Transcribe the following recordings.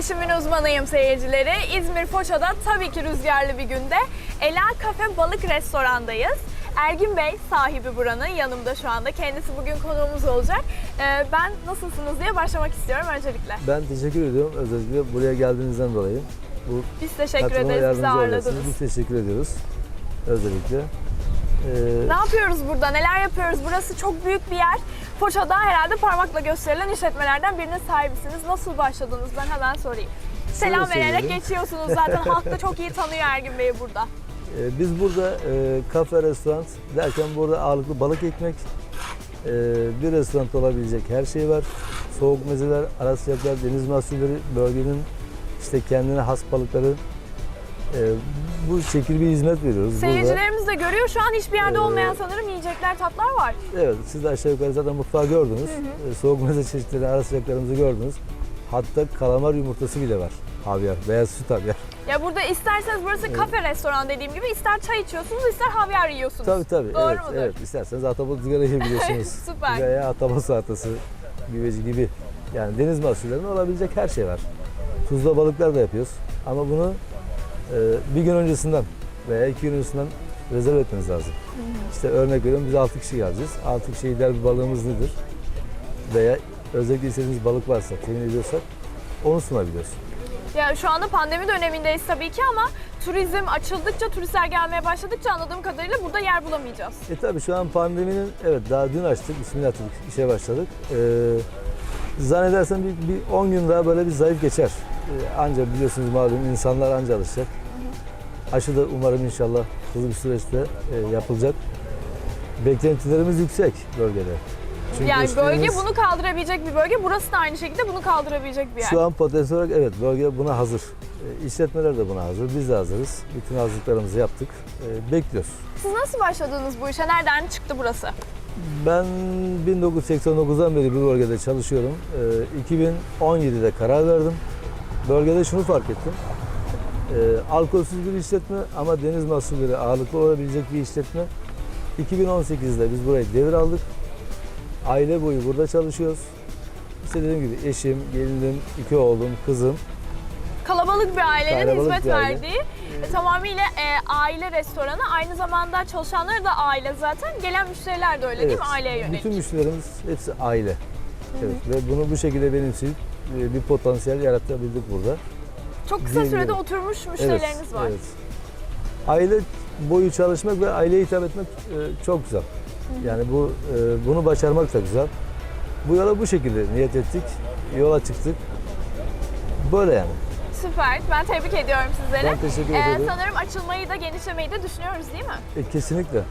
İşimin uzmanıyım seyircileri. İzmir Foça'da tabii ki rüzgarlı bir günde Ela Kafe Balık Restoran'dayız. Ergin Bey sahibi buranın yanımda şu anda. Kendisi bugün konuğumuz olacak. Ee, ben nasılsınız diye başlamak istiyorum öncelikle. Ben teşekkür ediyorum özellikle buraya geldiğinizden dolayı. Bu Biz teşekkür ederiz bizi ağırladınız. Biz teşekkür ediyoruz özellikle. Ee, Ne yapıyoruz burada? Neler yapıyoruz? Burası çok büyük bir yer. Foça'da herhalde parmakla gösterilen işletmelerden birine sahibisiniz. Nasıl başladınız? Ben hemen sorayım. Selam vererek söyleyeyim. geçiyorsunuz zaten. Halk da çok iyi tanıyor Ergin Bey'i burada. e, biz burada e, kafe, restoran derken burada ağırlıklı balık ekmek, e, bir restoran olabilecek her şey var. Soğuk mezeler, ara sıcaklar, deniz mahsulleri, bölgenin işte kendine has balıkları. e, bu şekilde bir hizmet veriyoruz. Seyircilerimiz de görüyor. Şu an hiçbir yerde Ee, olmayan sanırım yiyecekler, tatlar var. Evet, siz de aşağı yukarı zaten mutfağı gördünüz. E, Soğuk meze çeşitleri, ara sıcaklarımızı gördünüz. Hatta kalamar yumurtası bile var. Havyar, beyaz süt havyar. Ya burada isterseniz burası kafe restoran dediğim gibi ister çay içiyorsunuz ister havyar yiyorsunuz. Tabii tabii. Doğru evet, mudur? evet. İsterseniz ahtapot ızgara yiyebiliyorsunuz. Süper. Veya ahtapot salatası, güveci gibi. Yani deniz mahsullerinin olabilecek her şey var. Tuzla balıklar da yapıyoruz. Ama bunu bir gün öncesinden veya iki gün öncesinden rezerve etmeniz lazım. İşte örnek veriyorum biz 6 kişi geleceğiz. 6 kişi gider bir balığımız nedir? Veya özellikle istediğiniz balık varsa, temin ediyorsak onu sunabiliyoruz. Ya şu anda pandemi dönemindeyiz tabii ki ama turizm açıldıkça, turistler gelmeye başladıkça anladığım kadarıyla burada yer bulamayacağız. E tabii şu an pandeminin evet daha dün açtık, bismillah dedik, işe başladık. Ee, zannedersem bir, bir 10 gün daha böyle bir zayıf geçer. Ee, anca biliyorsunuz malum insanlar anca alışacak. Aşı da umarım inşallah hızlı bir süreçte e, yapılacak. Beklentilerimiz yüksek bölgede. Çünkü yani bölge içtiğimiz- bunu kaldırabilecek bir bölge, burası da aynı şekilde bunu kaldırabilecek bir yer. Şu an potansiyel olarak evet bölge buna hazır. E, işletmeler de buna hazır, biz de hazırız. Bütün hazırlıklarımızı yaptık. E, bekliyoruz. Siz nasıl başladınız bu işe? Nereden çıktı burası? Ben 1989'dan beri bu bölgede çalışıyorum. Ee, 2017'de karar verdim. Bölgede şunu fark ettim. Ee, alkolsüz bir işletme ama deniz mahsulleri ağırlıklı olabilecek bir işletme. 2018'de biz burayı devraldık. Aile boyu burada çalışıyoruz. İşte dediğim gibi eşim, gelinim, iki oğlum, kızım. Kalabalık bir ailenin Kalabalık hizmet bir aile. verdiği e, tamamıyla e, aile restoranı. Aynı zamanda çalışanları da aile zaten. Gelen müşteriler de öyle değil mi? Aileye yönelik. Bütün müşterilerimiz hepsi aile. Evet, ve bunu bu şekilde benimseyip e, bir potansiyel yaratabildik burada. Çok kısa sürede diyebilirim. oturmuş müşterileriniz var. Evet. Aile boyu çalışmak ve aileye hitap etmek e, çok güzel. Yani bu e, bunu başarmak da güzel. Bu yola bu şekilde niyet ettik. Yola çıktık. Böyle yani. Süper. Ben tebrik ediyorum sizleri. Ben teşekkür Ee, ederim. sanırım açılmayı da genişlemeyi de düşünüyoruz değil mi? E, kesinlikle.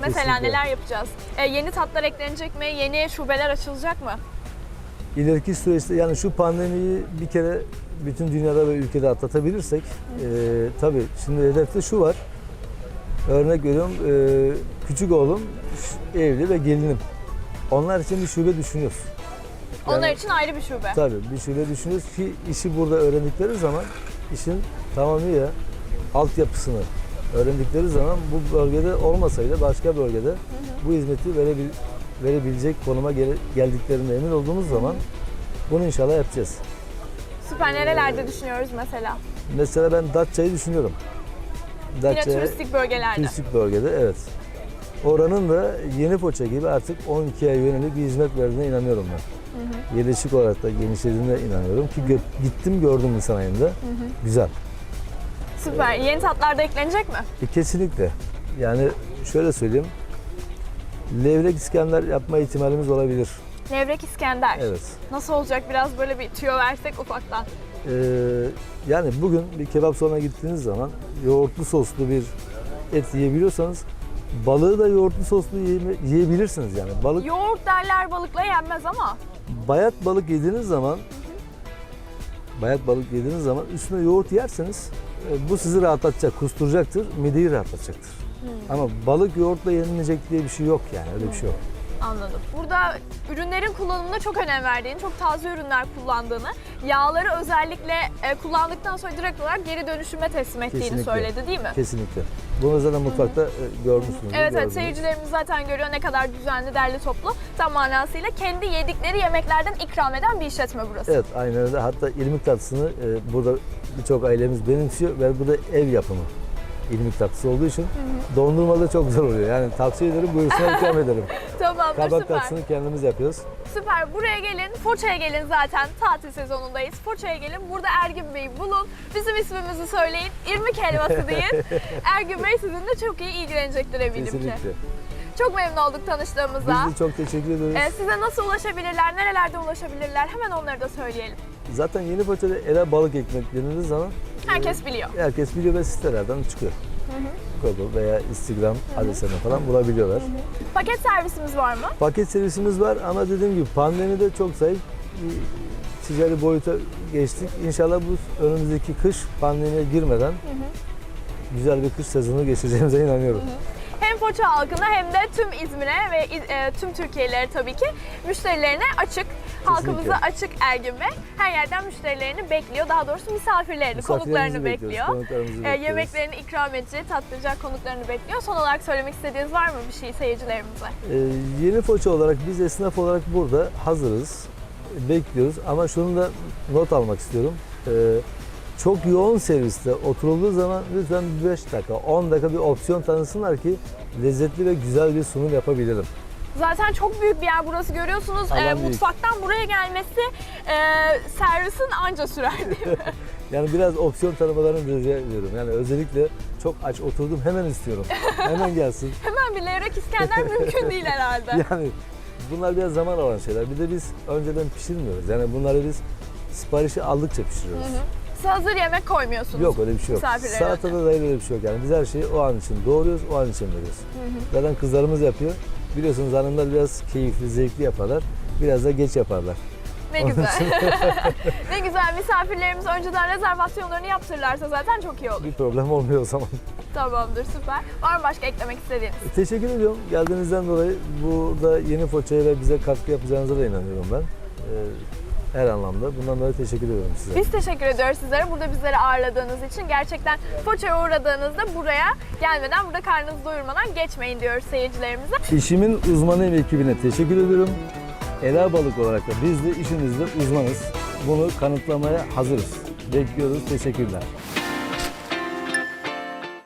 Mesela Kesinlikle. neler yapacağız? Ee, yeni tatlar eklenecek mi? Yeni şubeler açılacak mı? İleriki süreçte yani şu pandemiyi bir kere bütün dünyada ve ülkede atlatabilirsek e, tabii şimdi hedefte şu var. Örnek veriyorum e, küçük oğlum evli ve gelinim. Onlar için bir şube düşünüyoruz. Onlar Yani- için ayrı bir şube. Tabii bir şöyle düşünüyoruz ki işi burada öğrendikleri zaman işin tamamıyla altyapısını öğrendikleri zaman bu bölgede olmasaydı başka bölgede bu hizmeti verebil, verebilecek konuma gel- geldiklerine emin olduğumuz zaman bunu inşallah yapacağız. Süper. Nerelerde düşünüyoruz mesela? Mesela ben Datça'yı düşünüyorum. Yine Datça turistik bölgelerde. turistik bölgede evet. Oranın da Yeni Foça gibi artık 12'ye yönelik bir hizmet verdiğine inanıyorum ben. Yerleşik olarak da genişlediğine inanıyorum ki gö- gittim gördüm insan ayında. Güzel. Süper. Yeni tatlar da eklenecek mi? E, kesinlikle. Yani şöyle söyleyeyim. Levrek İskender yapma ihtimalimiz olabilir. Levrek İskender. Evet. Nasıl olacak? Biraz böyle bir tüyo versek ufaktan. Ee, yani bugün bir kebap salonuna gittiğiniz zaman yoğurtlu soslu bir et yiyebiliyorsanız balığı da yoğurtlu soslu yiyeme- yiyebilirsiniz yani. Balık Yoğurt derler balıkla yenmez ama. bayat balık yediğiniz zaman bayat balık yediğiniz zaman üstüne yoğurt yerseniz e, bu sizi rahatlatacak, kusturacaktır, mideyi rahatlatacaktır. Ama balık yoğurtla yenilecek diye bir şey yok yani öyle bir şey yok. Anladım. Burada ürünlerin kullanımına çok önem verdiğini, çok taze ürünler kullandığını, yağları özellikle e, kullandıktan sonra direkt olarak geri dönüşüme teslim ettiğini Kesinlikle. söyledi değil mi? Kesinlikle. Bunu zaten mutfakta e, görmüşsünüz. Evet evet seyircilerimiz zaten görüyor ne kadar düzenli, derli toplu. Tam manasıyla kendi yedikleri yemeklerden ikram eden bir işletme burası. Evet aynen öyle. Hatta irmik tatlısını e, burada birçok ailemiz benimsiyor ve bu da ev yapımı irmik tatlısı olduğu için dondurma da çok güzel oluyor. Yani tavsiye ederim buyursunlar ikram ederim. Tamamdır Kabak süper. tatlısını kendimiz yapıyoruz. Süper. Buraya gelin. Foça'ya gelin zaten. Tatil sezonundayız. Foça'ya gelin. Burada Ergün Bey'i bulun. Bizim ismimizi söyleyin. İrmik helvası deyin. Ergün Bey sizinle çok iyi ilgilenecektir eminim ki. Kesinlikle. Çok memnun olduk tanıştığımıza. Biz de çok teşekkür ediyoruz. Ee, size nasıl ulaşabilirler, nerelerde ulaşabilirler hemen onları da söyleyelim. Zaten yeni Foça'da ele balık ekmek denildiği zaman Herkes biliyor. herkes biliyor ve sitelerden çıkıyor. Google veya Instagram adreslerine falan bulabiliyorlar. Paket servisimiz var mı? Paket servisimiz var ama dediğim gibi pandemide çok zayıf bir ticari boyuta geçtik. İnşallah bu önümüzdeki kış pandemiye girmeden güzel bir kış sezonu geçireceğimize inanıyorum. Hem Foça halkına hem de tüm İzmir'e ve e, tüm Türkiye'lere tabii ki müşterilerine açık. Halkımıza açık Ergün Bey. Her yerden müşterilerini bekliyor. Daha doğrusu misafirlerini, konuklarını bekliyor. konuklarımızı E, bekliyoruz. yemeklerini ikram edecek, tattıracak konuklarını bekliyor. Son olarak söylemek istediğiniz var mı bir şey seyircilerimize? Ee, yeni Foça olarak biz esnaf olarak burada hazırız, bekliyoruz ama şunu da not almak istiyorum. Ee, çok yoğun serviste oturulduğu zaman lütfen 5 dakika, 10 dakika bir opsiyon tanısınlar ki lezzetli ve güzel bir sunum yapabilirim. Zaten çok büyük bir yer burası görüyorsunuz. Alan E, büyük. mutfaktan buraya gelmesi e, servisin anca sürer değil mi? Yani biraz opsiyon tanımalarını rica ediyorum. Yani özellikle çok aç oturdum hemen istiyorum. Hemen gelsin. Hemen bir levrek İskender mümkün değil herhalde. Yani bunlar biraz zaman alan şeyler. Bir de biz önceden pişirmiyoruz. Yani bunları biz siparişi aldıkça pişiriyoruz. Siz hazır yemek koymuyorsunuz. Yok öyle bir şey yok. Misafirlere Salatada da öyle bir şey yok yani. Biz her şeyi o an için doğruyoruz, o an için veriyoruz. Zaten kızlarımız yapıyor. Biliyorsunuz hanımlar biraz keyifli, zevkli yaparlar. Biraz da geç yaparlar. Ne güzel. ne güzel misafirlerimiz önceden rezervasyonlarını yaptırırlarsa zaten çok iyi olur. Bir problem olmuyor o zaman. Tamamdır süper. Var mı başka eklemek istediğiniz? Teşekkür ediyorum. Geldiğinizden dolayı burada yeni Foça'ya ve bize katkı yapacağınıza da inanıyorum ben. Ee, her anlamda. Bundan dolayı teşekkür ediyorum size. Biz teşekkür ediyoruz sizlere burada bizleri ağırladığınız için. Gerçekten Foça'ya uğradığınızda buraya gelmeden burada karnınızı doyurmadan geçmeyin diyoruz seyircilerimize. İşimin uzmanı ve ekibine teşekkür ediyorum. Ela Balık olarak da biz de işimizde uzmanız. Bunu kanıtlamaya hazırız. Bekliyoruz. Teşekkürler.